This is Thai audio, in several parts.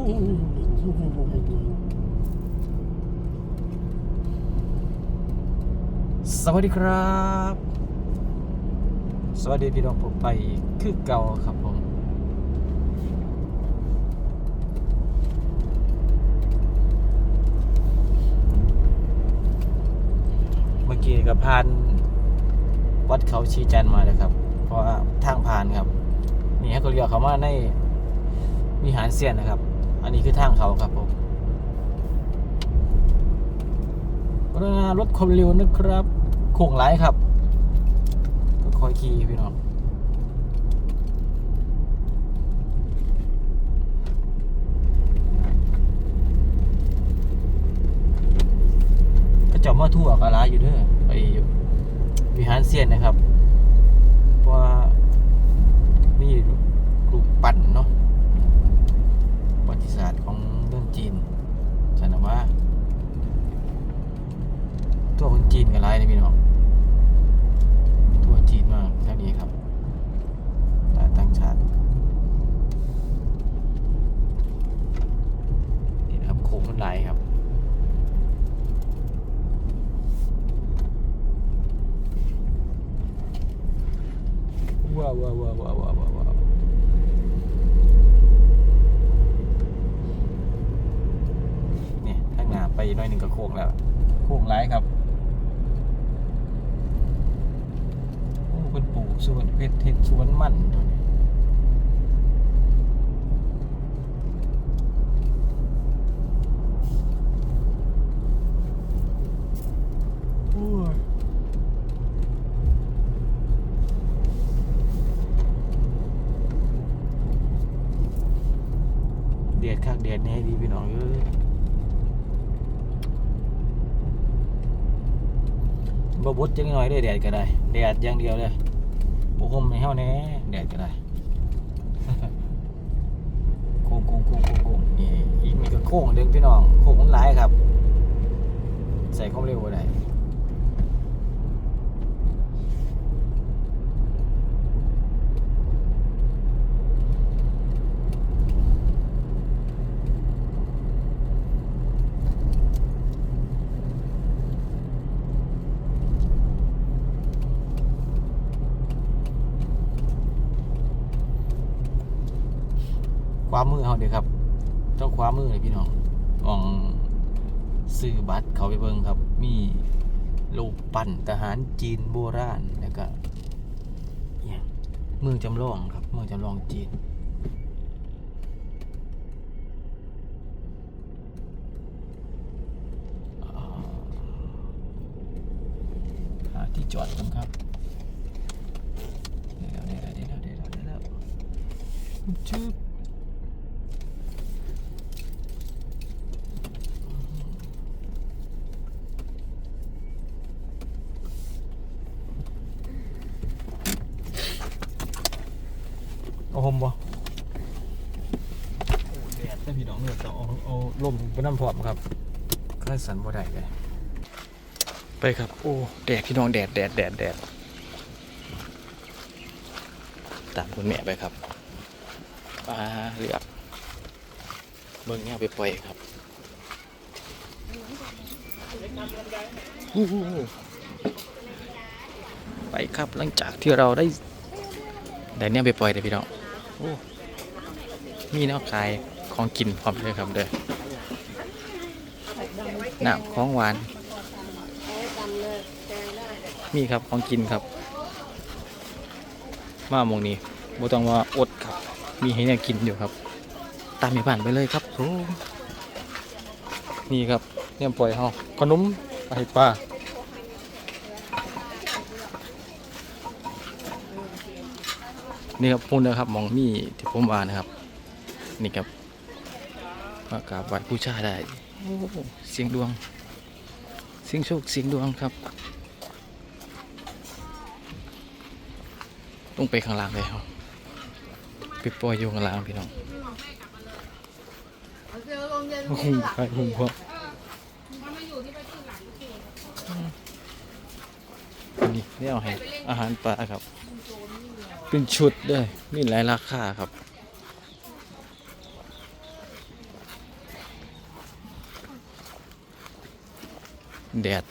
สวัสดีครับ สวัสดีพี่น้องผมไปคือเก่าครับผมเมื่อกี้ก็ผ่านวัดเขาชีจันมาเลยครับ เพราะว่าทางผ่านครับ นี่ให้เขาเรียกเขามาในวิหารเซียนนะครับ อันนี้คือทางเขาครับผมกรุณาลดความเร็วนะครับโค้งไหลครับก็คอยขี่พี่น้องก็จามาทั่วกะลาอยู่เด้อไปวิหารเซียนนะครับ เพราะว่ามีรูปปั้นเนาะประวัติศาสตร์ของเรื่องจีนฉันว่า ตัวคน จีนกันไรเลยพี่น้องตัวจีนมากแค่นี้ครับตาตั้งชาตินี่นะครับโค้งมันไหลครับ ว้าวว้าวว้าวว้าวว้าวว้าวเนี่ยข้างหน้าไปอีกหน้อยหนึ่งก็โค้งแล้ว โค้งร้ายครับ โอ้เป็นปลูกสวนเพชรเห็ดสวนมันโอ้ย เดียดคักเดียดแน่ดีพี่น้องเอ้ยบ่บดจังหน่อยได้แดดก็ได้แดดอย่างเดียวเลยบ่ห่มให้เฮาแน่ แดดก็ได้โค้งโค้งโค้งโค้งโค้งนี่อีกมีก็โค้งเด้งพี่น้องโค้งมันหลายครับ ใส่ความเร็วอะไรามือเฮาเด้อครับเจ้าขวามือเลยพี่น้องอองซื้อบัตรเขาไปเบิ่งครับ มีรูปปั้นทหารจีนโบราณแล้วก็อิหยังเมืองจำลองครับ เมืองจำลองจีนหาที่จอดกันครับเดี๋ยวเดี๋ยวเดี๋ยวเดี๋ยวเดี๋ยวเดี๋ยวเดี๋ยว เอาห่มบ่โอ้แดดแต่พี่น้องเนี่ยต้องเอาเอาลมไปน้ำพร้อมครับเคยสันบ่ได้เลยไปครับ โอ้แดดพี่น้องแดดแดดแดดแดดตามคุณแม่ไปครับปลาเหลือกเมืองเนี้ยไปปล่อยครับอู้หูไปครับหลังจากที่เราได้ได้เนี่ยไปปล่อยเลยพี่น้องโอ้ มีแนวขายของกินพร้อมเลยครับเด้อน้ำของหวาน มีครับของกินครับ มาหมองนี้บ่ต้องว่าอดครับ มีให้เนี่ยกินอยู่ครับ ตามมีบ้านไปเลยครับโอ้นี่ครับเนี่ยปล่อยเฮาขนมไปปลา นี่ครับพูดนะครับมองมีที่ผมว่านะครับ นี่ครับมากราบไหว้ผู้ชาได้โอ้เสียงดวง เสียงโชคเสียงดวงครับต้องไปข้างล่างเลยครับไปปล่อยอยู่ข้างล่างพี่น้องโอ้โหไปหุ่มพวกนี่นี่เอาให้อาหารปลาครับ เป็นชุดด้วยนี่หลายราคาครับ แดด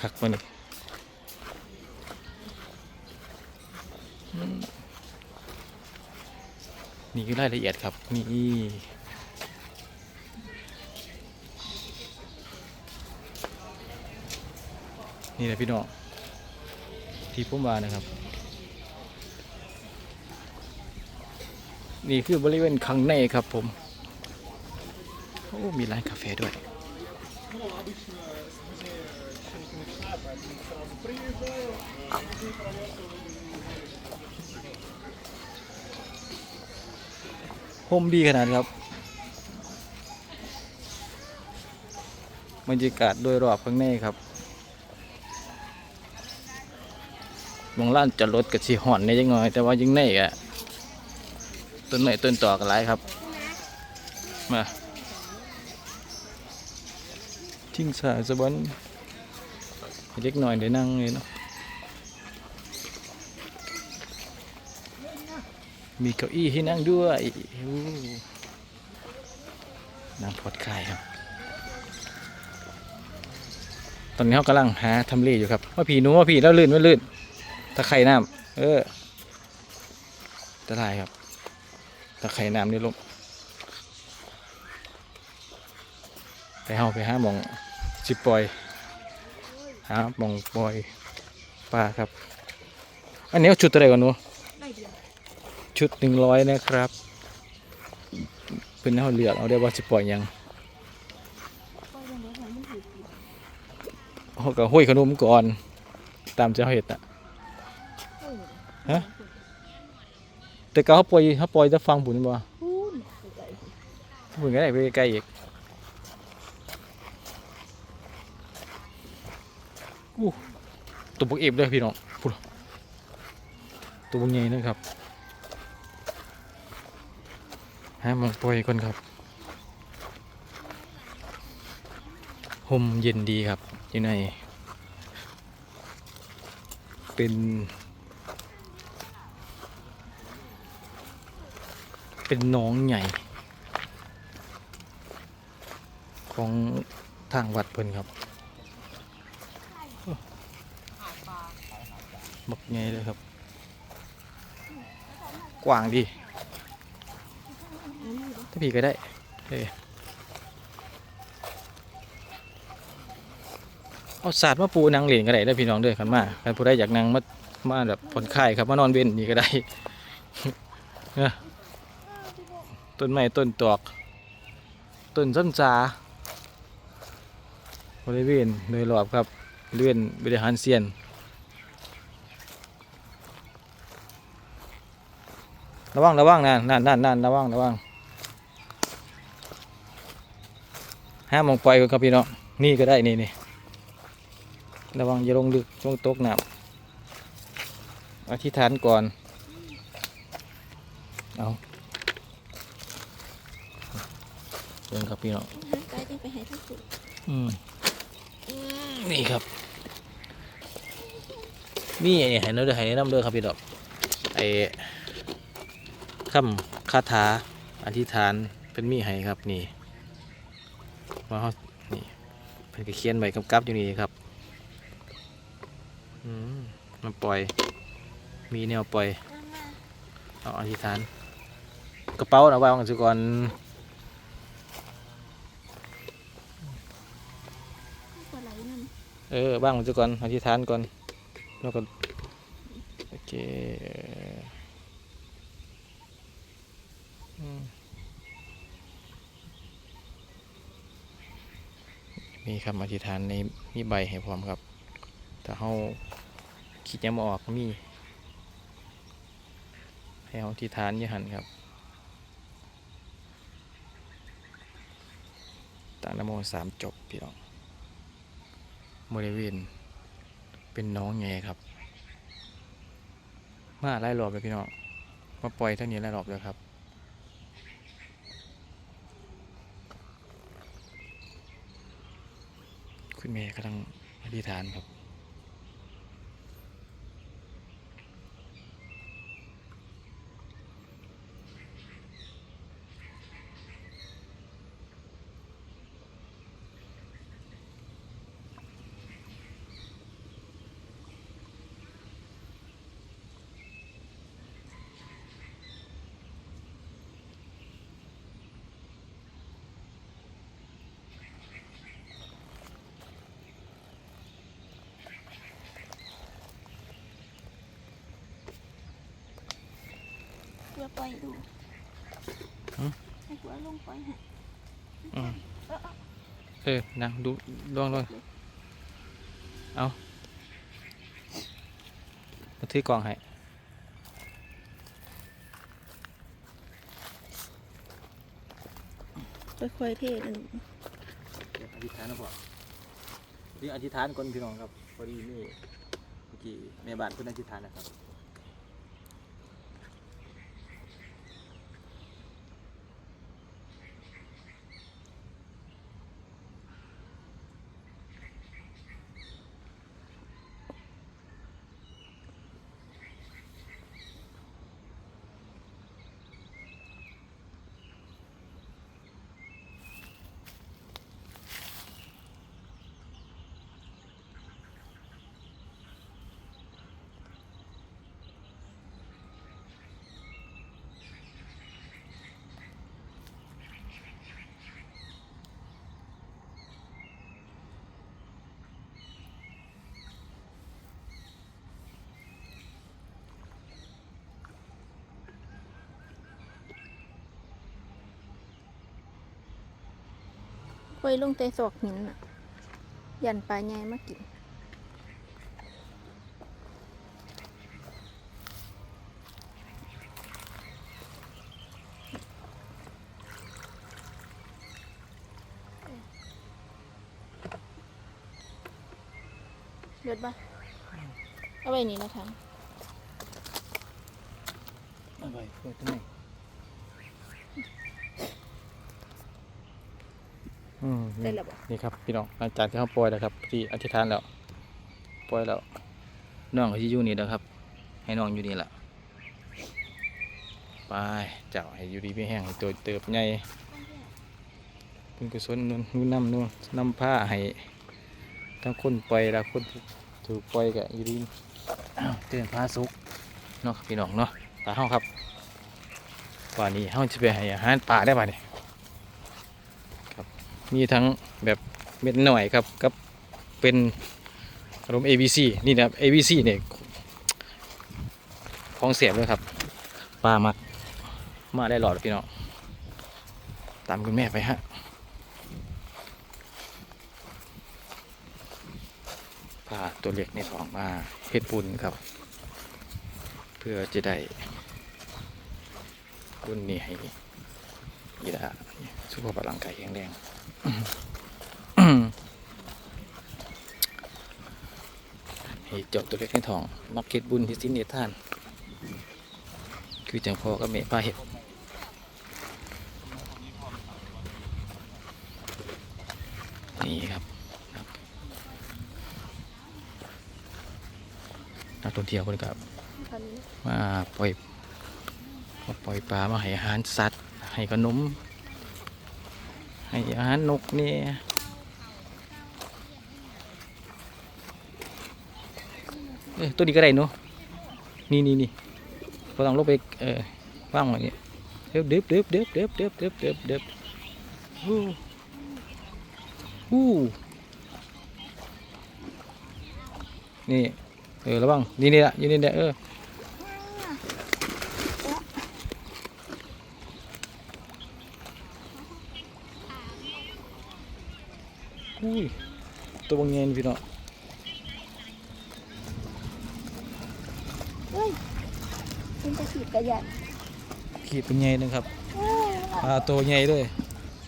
คักมานี่นี่คือรายละเอียดครับนี่นี่แหละพี่น้องที่ผมมานะครับ นี่คือบริเวณข้างในครับผม โอ้ มีร้านกาแฟด้วย โฮมดีขนาดครับ บรรยากาศโดยรอบข้างในครับมองล้านจอดรถกับสีห่อนในยังน้อยแต่ว่ายังในอะ ต้นไม้ต้นต่อกันหลายครับ มาทิ้งสายสะบันเล็กหน่อยเดี๋ยนั่งเลยเนาะมีเก้าอี้ให้นั่งด้วยอู้น้ำพอดคายครับ ตอนนี้เขากำลังหาทำเลอยู่ครับว่าผีหนูว่าผีแล้วลื่นว่าลื่นตะไครน้ำเออตะไคร่ครับ ตะไคร่น้ำนี่ลงไปเฮาไปหามองจิปล่อยหามองปล่อยปลาครับ อันนี้เอาชุดอะไรก่อนหนูไม่เดียวชุดหนึ่งร้อยนะครับ เป็นเอาเลือกเอาได้ว่าจิปล่อยยังก็ยังเขาก็ห้อยขนมก่อน ตามเจ้าเห็ดอะฮะ แต่ก็เขาปล่อยเขาปล่อยจะฟังผุนบ่พูนไก่ผุนก็ได้ไปใกล้ๆอีกอู้ตัวบุกเอฟเลยพี่น้องพูดตัวบุกใหญ่นะครับหาหมองปล่อยก่อนครับห่มเย็นดีครับอยู่ในเป็น เป็นน้องใหญ่ ของทางวัดเพิ่นครับบักใหญ่เลยครับ กว้างดีถ้าพี่ก็ได้เอ้เอาศาสตร์มาปูนางเหรียญก็ได้ได้พี่น้องด้วยกันมาใครผู้ใดอยากนังมามาแบบผ่อนคลายครับมานอนเว้นนี่ก็ได้นะ ต้นไม้ต้นตอก ต้นส้นจาบริเวณโดยรอบครับบริเวณบริหารเซียนระวังระวังนะนั่นนั่นนั่นระวังระวังห้ามมองปล่อยก่อนครับพี่น้องนี่ก็ได้นี่นี่ระวังอย่าลงลึกช่วงตกน้ำอธิษฐานก่อน เอา เดินครับพี่น้องหาไก่จะไปให้ทั้งสุดอืมนี่ครับ มีไอ้นี่ให้น้ำเด้อให้น้ำเด้อครับพี่ดอกไอ้คำคาถาอธิษฐานเป็นมีให้ครับนี่ว่าเขานี่เป็นก็เขียนใบกำกับอยู่นี่ครับอืมมาปล่อย มีแนวปล่อยมามาเอาอธิษฐานกระเป๋านะวางกันสิก่อนปลา เออบ้างมันจะก่อนอธิษฐานก่อนแล้วก็โอเคมีคำอธิษฐานในมีใบให้พร้อมครับ ถ้าเขาคิดยังไม่ออกมีให้เขาอธิษฐานยี่หันครับตางนโมสามจบพี่น้อง บริเวณ เป็นน้องแงครับ มาไล่หลบเลยพี่น้องมาปล่อยเท่านี้ไล่หลบเลยครับคุณเมย์กำลังอธิษฐานครับ พื่อปล่อยดูหืมให้กูเอาลงปล่อยให้อืมเออเอาเออนะดูลองลองเอามาถือกล่องให้ค่อยๆเทอันอธิษฐานนะพ่อนี่อธิษฐานก่อนพี่น้องครับพอดีนี่เมื่อกี้แม่บ้านเพิ่นอธิษฐานนะครับ ปล่อยลงแต่ศอกหินน่ะ ยันปลาใหญ่มากินเดือดปะเอาไว้นี่นะคะเอาไปเปิดตรงไห อืมได้แล้วบ่นี่ครับพี่น้องหลังจากที่เขาปล่อยแล้วครับที่อธิษฐานแล้วปล่อยแล้วน้องเขาที่อยู่นี่แล้วครับ ให้น้องอยู่นี่แหละไปเจ้าให้อยู่ดีไม่แห้งให้ตัวเติบใหญ่เป็นกุศลนู่นนู่นนำนู่นนำผ้าให้ทั้งคนปล่อยและคนที่ถูกปล่อยกับอยู่ดีอ้าวเตือนพาสุกเนาะครับพี่น้องเนาะตาเฮาครับป่านนี้เฮาจะไปให้อาหารป่าได้ป่ะนี่ มีทั้งแบบเม็ดหน่อยครับกับเป็นขนม ABC นี่นะครับ ABC เนี่ยของเสียบเลยครับปลามักมาได้หลอดพี่น้องตามคุณแม่ไปฮะปลาตัวเล็กในท้องมาเพชรปุนครับ เพื่อจะได้รุ่นนี้ให้ยีดาสุขภาพร่างกายแข็งแรง ให้เจบตัวเล็กในท้องมักเก็ดบุญที่สิ้นเนท่าน คือจังพอกับเมป้าเห็ดนี่ครับนักท่องเที่ยวคนกับคันนี้มาปล่อยมาปล่อยปลามาให้อาหารสัตว์ ให้ขนม ให้อาหารนกเนี่ยเอ้ยตัวนี้ก็ได้เนาะนี่นี่นี่พอต้องลงไปเออว่างไว้เนี่ยเด็บเด็บเด็บเด็บเด็บเด็บเด็บเด็บเด็บฮู้ฮู้นี่เออระวังนี่นี่ละอยู่นี่แหละเออ อุ้ยตัวบางเงินพี่น้องเฮ้ยเป็นตะขีบกระยันขีดเป็นไงนะครับเฮ้ยปลาตัวใหญ่ด้วย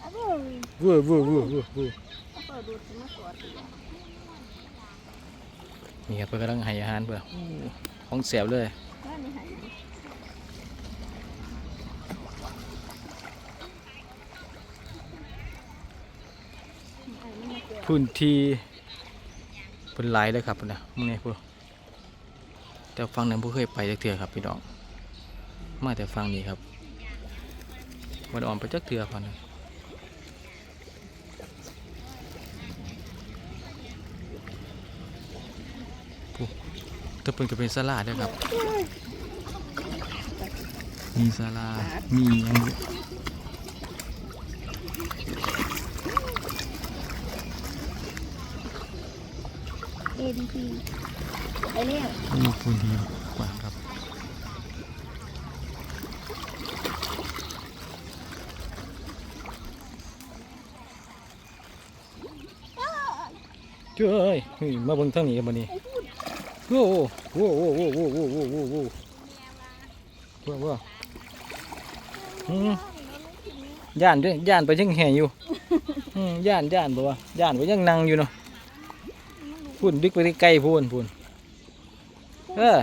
เอาเว้ยเว้อเว้อเว้อเว้อเว้อเอาเปิดดูดขึ้นมาก่อนดีกว่านี่ครับเพื่อนกำลังให้อาหารเพื่อนอู้ของเสียบเลย ว่านี่หายไปไอ้นี่มาเกี่ยว พื้นที่เป็นหลายเลยครับพุ่นะมึงเนี่ยพวกแต่ฟังนั้นผู้เคยไปจักเถื่อครับพี่น้อง มาแต่ฟังนี้ครับมันอ่อนไปจักเถื่อพอนะถ้าเป็นก็เป็นสลาด้วยครับ มีสลา มีหยัง เอ็นพีไปเร็วลูคุดีกว่าครับเจ้ยมาบนทางนี้กันมานี้โอ้โหโอ้โหโอ้โหโอ้โหโอ้โหว้าวว้าวย่านด้วยย่านไปยังแห่อยู่ย่านย่านบ่วย่านไปยังนั่งอยู่เนาะ พูนดึกไปไกลๆพูนพูนเออ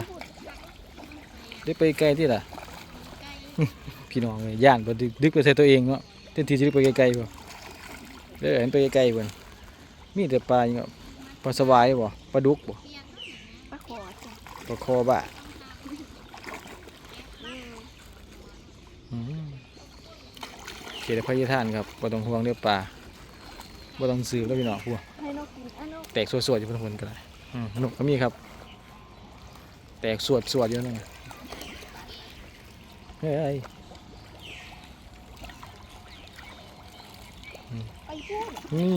ดึกไปไกลที่ล่ะพี่น้องเลยย่านบ่ดึกดึกไปใส่ตัวเองเนาะเต็มที่สิดึกไปไกลๆบ่เด้อเห็นไปไกลๆเพิ่นมีแต่ปลาอย่างเงี้ยปลาสวายบ่ปลาดุกบ่ปลาขอจ้ะปลาคอบ่าอืมอืมเขตพระยทานครับบ่ต้องห่วงเรื่องปลาบ่ต้องซื้อแล้วพี่น้องพวก แตกสวดๆอยู่พุ่นกันเลยหนุกก็มีครับ แตกสวดสวดอยู่นั่นเฮ้ยนี่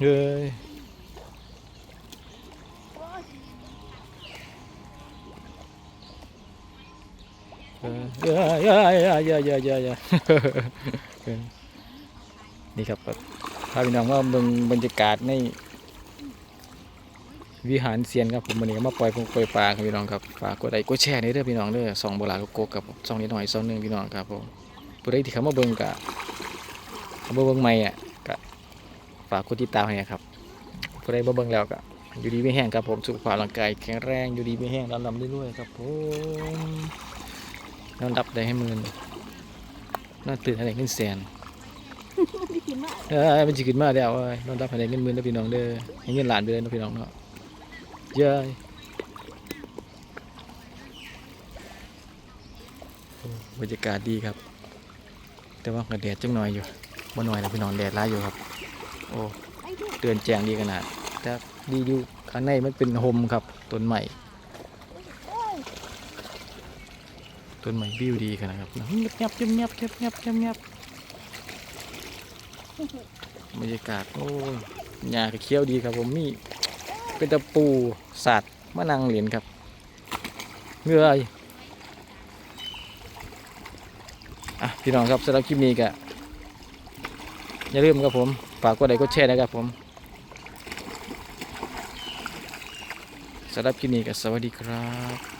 เฮ้ย อ้ยเอ้ยอ้ยเอ้ยอ้ยเอ้ยออนี่ครับพาพี่น้องว่าเบิ่งบรรยากาศในวิหารเซียนครับผมวันนี้มาปล่อยพงปล่อยปลาครับพี่น้องครับฝากกดไลค์กดแชร์ในเด้อพี่น้องเด้อสองโบราณกกกับสองนิดหน่อยสองหนึ่งพี่น้องครับผมผู้ใดที่เขามาเบิ่งกะเขามาเบิ่งใหม่อะกะฝากกดติดตามให้ครับผู้ใดบ่เบิ่งแล้วก็อยู่ดีไม่แห้งครับผมสุขภาพร่างกายแข็งแรงอยู่ดีไม่แห้งลำลำเรื่อยๆครับผมนอนดับได้ให้มื่น นอนตื่นให้ได้เงินแสนไม่กินมากเออมันจะขึ้นมาแล้วเอ้ยนอนรับให้ได้เงินหมื่นแล้วพี่น้องเด้อให้เงินหลานไปเลยเนาะพี่น้องเนาะเย้ยโอ้บรรยากาศดีครับ แต่ว่าก็แดดจังหน่อยอยู่บ่หน่อยแล้วพี่น้องแดดร้ายอยู่ครับ โอ้ไปพูดเตือนแจงดีขนาดแต่ดีอยู่ข้างในมันเป็นโฮมครับต้นใหม่ โอ้ย ต้นใหม่วิวดีขนาดครับเงียบเงียบเงียบเงียบเงียบเงียบเงียบเงียบบรรยากาศโอ้ยหญ้าก็เขียวดีครับผมมีเป็นตะปูสัตว์มะนังเหรียญครับเมื่อยอะพี่น้องครับสำหรับคลิปนี้ก็อย่าลืมครับผมฝากกดไลค์กดแชร์นะครับผมสำหรับคลิปนี้ก็สวัสดีครับ